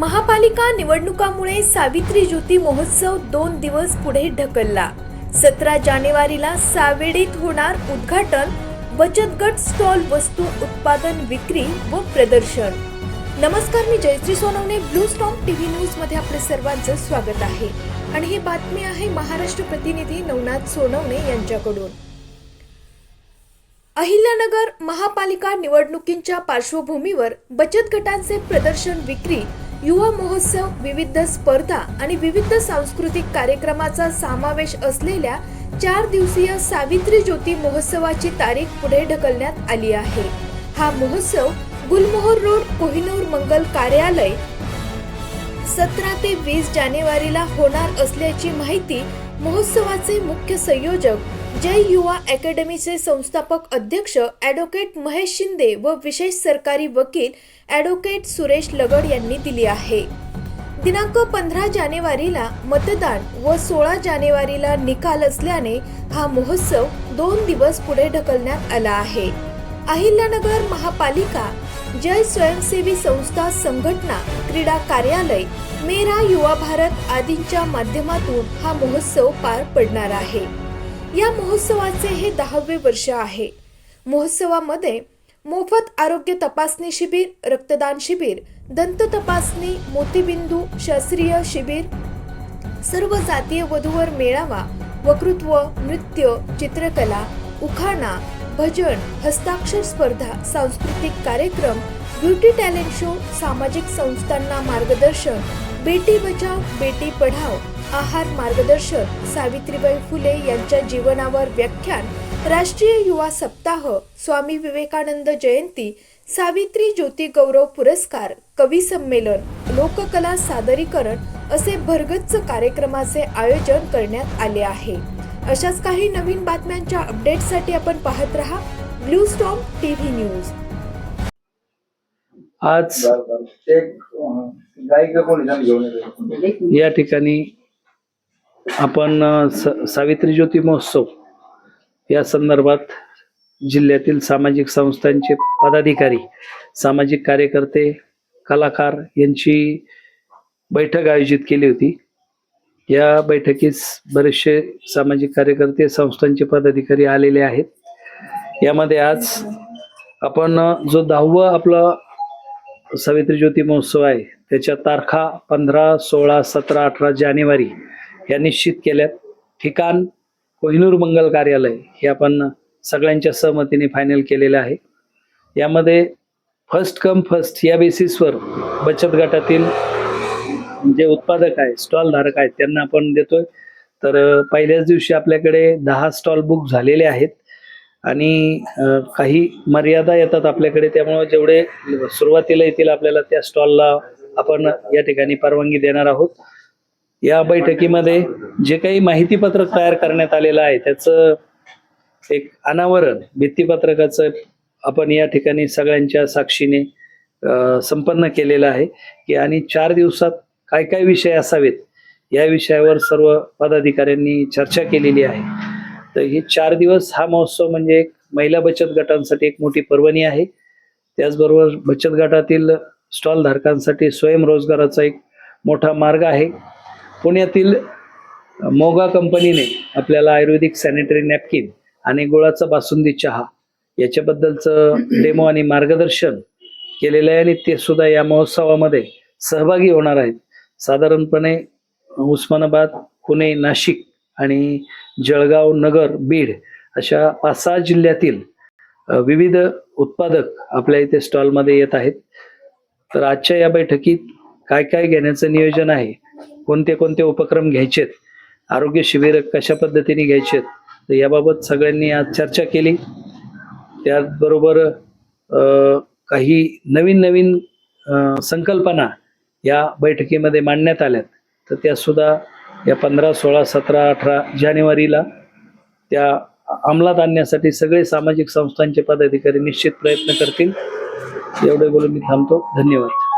महापालिका निवडणुकामुळे सावित्री ज्योती महोत्सव दोन दिवस पुढे ढकलला. सतरा जानेवारीला सावेडीत होणार उद्घाटन बचत गट स्टॉल वस्तू उत्पादन विक्री व प्रदर्शन. नमस्कार मी Jayashree Sonawane blue storm TV न्यूजमध्ये आपले सर्वांचं स्वागत आहे. आणि ही बातमी आहे महाराष्ट्र प्रतिनिधी नवनाथ सोनवणे यांच्याकडून. अहिल्यानगर महापालिका निवडणुकींच्या पार्श्वभूमीवर बचत गटांचे प्रदर्शन विक्री युवा महोत्सव विविध स्पर्धा आणि विविध सांस्कृतिक कार्यक्रमाचा समावेश असलेल्या चार दिवसीय सावित्री ज्योती महोत्सवाची तारीख पुढे ढकलण्यात आली आहे. हा महोत्सव गुलमोहर रोड कोहिनूर मंगल कार्यालय सतरा ते वीस जानेवारीला होणार असल्याची माहिती महोत्सवाचे मुख्य संयोजक जय युवा अकॅडमीचे संस्थापक अध्यक्ष ॲडव्होकेट महेश शिंदे व विशेष सरकारी वकील ॲडव्होकेट सुरेश लगड यांनी दिली आहे. दिनांक पंधरा जानेवारीला मतदान व सोळा जानेवारीला निकाल असल्याने हा महोत्सव दोन दिवस पुढे ढकलण्यात आला आहे. अहिल्यानगर महापालिका जय स्वयंसेवी संस्था संघटना क्रीडा कार्यालय मेरा युवा भारत आदींच्या माध्यमातून हा महोत्सव पार पडणार आहे. या महोत्सवाचे हे दहावे वर्ष आहे. महोत्सवामध्ये मोफत आरोग्य तपासणी शिबिर रक्तदान शिबिर दंत तपासणी मोतीबिंदू शास्त्रीय शिबिर सर्व जातीय वधूवर मेळावा वक्तृत्व नृत्य चित्रकला उखाणा भजन हस्ताक्षर स्पर्धा सांस्कृतिक कार्यक्रम ब्युटी टॅलेंट शो सामाजिक संस्थांना मार्गदर्शन बेटी बचाव बेटी पढाव आहार मार्गदर्शक सावित्रीबाई फुले यांच्या जीवनावर व्याख्यान राष्ट्रीय युवा सप्ताह स्वामी विवेकानंद जयंती सावित्री ज्योती गौरव पुरस्कार कवी संमेलन लोककला सादरीकरण असे भरगच्च कार्यक्रमाचे आयोजन करण्यात आले आहे. अशाच काही नवीन बातम्यांच्या अपडेटसाठी आपण पाहत रहा ब्लू स्टॉम टीव्ही न्यूज आज या ठिकाणी आपण सावित्री ज्योती महोत्सव या संदर्भात जिल्ह्यातील सामाजिक संस्थांचे पदाधिकारी सामाजिक कार्यकर्ते कलाकार यांची बैठक आयोजित केली होती. या बैठकीस बरेचसे सामाजिक कार्यकर्ते संस्थांचे पदाधिकारी आलेले आहेत. यामध्ये आज आपण जो दहावं आपलं सावित्री ज्योती महोत्सव आहे. त्याच्या तारखा पंधरा सोळा सतरा अठरा जानेवारी या निश्चित केल्यात. ठिकाण कोहिनूर मंगल कार्यालय हे आपण सगळ्यांच्या सहमतीने फायनल केलेलं आहे. यामध्ये फर्स्ट कम फर्स्ट या बेसिसवर बचत गटातील जे उत्पादक आहे स्टॉलधारक आहेत त्यांना आपण देतोय. तर पहिल्याच दिवशी आपल्याकडे दहा स्टॉल बुक झालेले आहेत. आणि काही मर्यादा येतात आपल्याकडे त्यामुळे जेवढे सुरुवातीला येतील आपल्याला त्या स्टॉलला आपण या ठिकाणी परवानगी देणार आहोत. या बैठकीमध्ये जे काही माहितीपत्रक तयार करण्यात आलेलं आहे त्याचं एक अनावरण भित्तीपत्रकाचं आपण या ठिकाणी सगळ्यांच्या साक्षीने संपन्न केलेलं आहे की आणि चार दिवसात काय काय विषय असावेत या विषयावर सर्व पदाधिकाऱ्यांनी चर्चा केलेली आहे. तर हे चार दिवस हा महोत्सव म्हणजे एक महिला बचत गटांसाठी एक मोठी पर्वणी आहे. त्याचबरोबर बचत गटातील स्टॉल धारकांसाठी स्वयंरोजगाराचा एक मोठा मार्ग आहे. पुण्यातील मोगा कंपनीने आपल्याला आयुर्वेदिक सॅनिटरी नॅपकिन आणि गुळाचा बासुंदी चहा याच्याबद्दलचं डेमो आणि मार्गदर्शन केलेलं आहे आणि ते सुद्धा या महोत्सवामध्ये सहभागी होणार आहेत. साधारणपणे उस्मानाबाद पुणे नाशिक आणि जळगाव नगर बीड अशा पाच सहा जिल्ह्यातील विविध उत्पादक आपल्या इथे स्टॉलमध्ये येत आहेत. तर आजच्या या बैठकीत काय काय घेण्याचं नियोजन आहे? कोणते कोणते उपक्रम घ्यायचेत? आरोग्य शिबिर कशा पद्धतीने घ्यायचेत? तर याबाबत सगळ्यांनी आज चर्चा केली. त्याचबरोबर काही नवीन नवीन संकल्पना या बैठकीमध्ये मांडण्यात आल्यात. तर त्यासुद्धा या पंधरा सोळा सतरा अठरा जानेवारीला त्या अंमलात आणण्यासाठी सगळे सामाजिक संस्थांचे पदाधिकारी निश्चित प्रयत्न करतील. एवढे बोलून मी थांबतो. धन्यवाद.